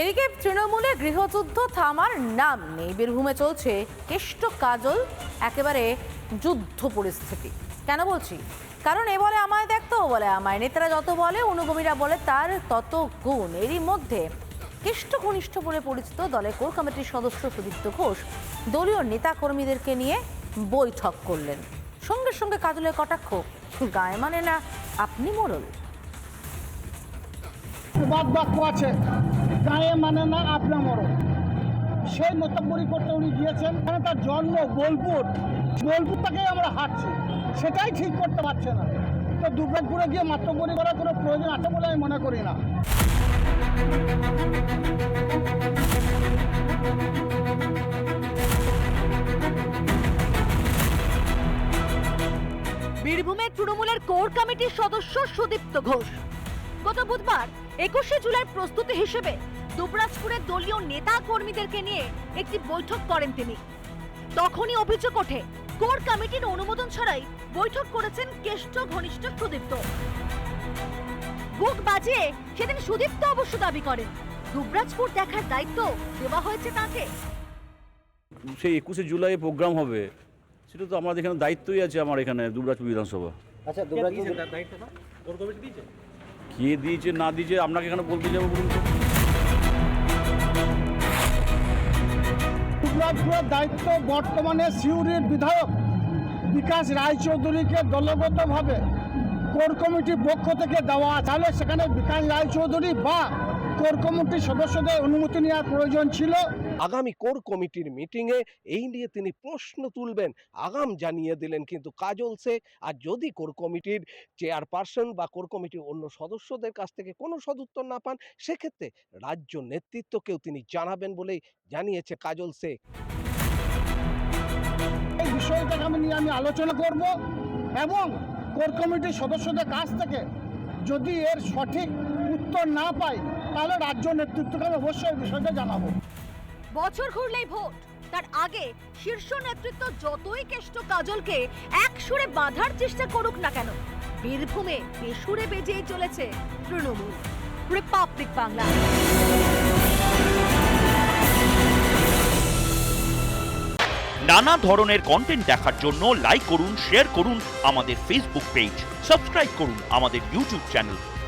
এদিকে তৃণমূলে গৃহযুদ্ধ থামার নাম নেই। বীরভূমে চলছে কেষ্ট কাজল, একেবারে যুদ্ধ পরিস্থিতি। কেন বলছি? কারণ এ বলে আমায় দেখতো বলে আমায়। নেতারা যত বলে, অনুগমীরা বলে তার তত গুণ। এরই মধ্যে কেষ্ট ঘনিষ্ঠ বলে পরিচিত দলের কোর কমিটির সদস্য সুদীপ্ত ঘোষ দলীয় নেতাকর্মীদেরকে নিয়ে বৈঠক করলেন। সঙ্গে সঙ্গে কাজলের কটাক্ষ, গায়ে মানে না, আপনি মোড়ল আছে। গায়ে মানে না আপনা মরণ। সেই মতব্বরি করতে উনি গিয়েছেন মানে তার জন্ম বোলপুর। বোলপুর থেকেই আমরা হাঁটছি, সেটাই ঠিক করতে পারছে না। তো দুর্গাপুরে গিয়ে মাতব্বরি করার কোনো প্রয়োজন আছে বলে আমি মনে করি না। বীরভূমের তৃণমূলের কোর কমিটির সদস্য সুদীপ্ত ঘোষ। গত বুধবার একুশে জুলাই প্রস্তুতি হিসেবে দুবরাজপুরের দলীয় নেতা কর্মীদেরকে নিয়ে একটি বৈঠক করেন তিনি। তখনই অভিযোগ ওঠে কোর কমিটির অনুমোদন ছাড়াই বৈঠক করেছেন কেষ্ট ঘনিষ্ঠ সুদীপ্ত। বুক বাজিয়ে সেদিন সুদীপ্ত অবশ্য দাবি করেন দুবরাজপুর দেখার দায়িত্ব দেওয়া হয়েছে তাকে। সেই একুশে জুলাই প্রোগ্রাম হবে সেটা তো আমাদের এখানে দায়িত্বই আছে আমার এখানে দুবরাজপুর বিধানসভা। আচ্ছা দুর্গাপুর কে দিয়েছে না দিয়েছে আপনাকে এখানে বলতে যাব বলুন তো। দুর্গাপুরের দায়িত্ব বর্তমানে সিউড়ির বিধায়ক বিকাশ রায়চৌধুরীকে দলগতভাবে কোর কমিটির পক্ষ থেকে দেওয়া তাহলে সেখানে বিকাশ রায়চৌধুরী বা কোর কমিটির সদস্যদের অনুমতি নেওয়ার প্রয়োজন ছিল। আগামী কোর কমিটির মিটিংয়ে এই নিয়ে তিনি প্রশ্ন তুলবেন আগাম জানিয়ে দিলেন কিন্তু কাজল শেখ। আর যদি কোর কমিটির চেয়ারপারসন বা কোর কমিটির অন্য সদস্যদের কাছ থেকে কোনো সদুত্তর না পান সেক্ষেত্রে রাজ্য নেতৃত্বকেও তিনি জানাবেন বলেই জানিয়েছে কাজল শেখ। এই বিষয়টাকে আমি নিয়ে আমি আলোচনা করব এবং কোর কমিটির সদস্যদের কাছ থেকে যদি এর সঠিক উত্তর না পাই তাহলে রাজ্য নেতৃত্বকে আমি অবশ্যই এই বিষয়টা জানাব। বছর ঘুরলেই ভোট। তার আগে শীর্ষ নেতৃত্ব যতই কেষ্ট কাজলকে এক সুরে বাঁধার চেষ্টা করুক না কেন বীরভূমে বেসুরে বেজেই চলেছে তৃণমূল। রিপাবলিক বাংলা নানা ধরনের কন্টেন্ট দেখার জন্য লাইক করুন শেয়ার করুন আমাদের ফেসবুক পেজ সাবস্ক্রাইব করুন আমাদের ইউটিউব চ্যানেল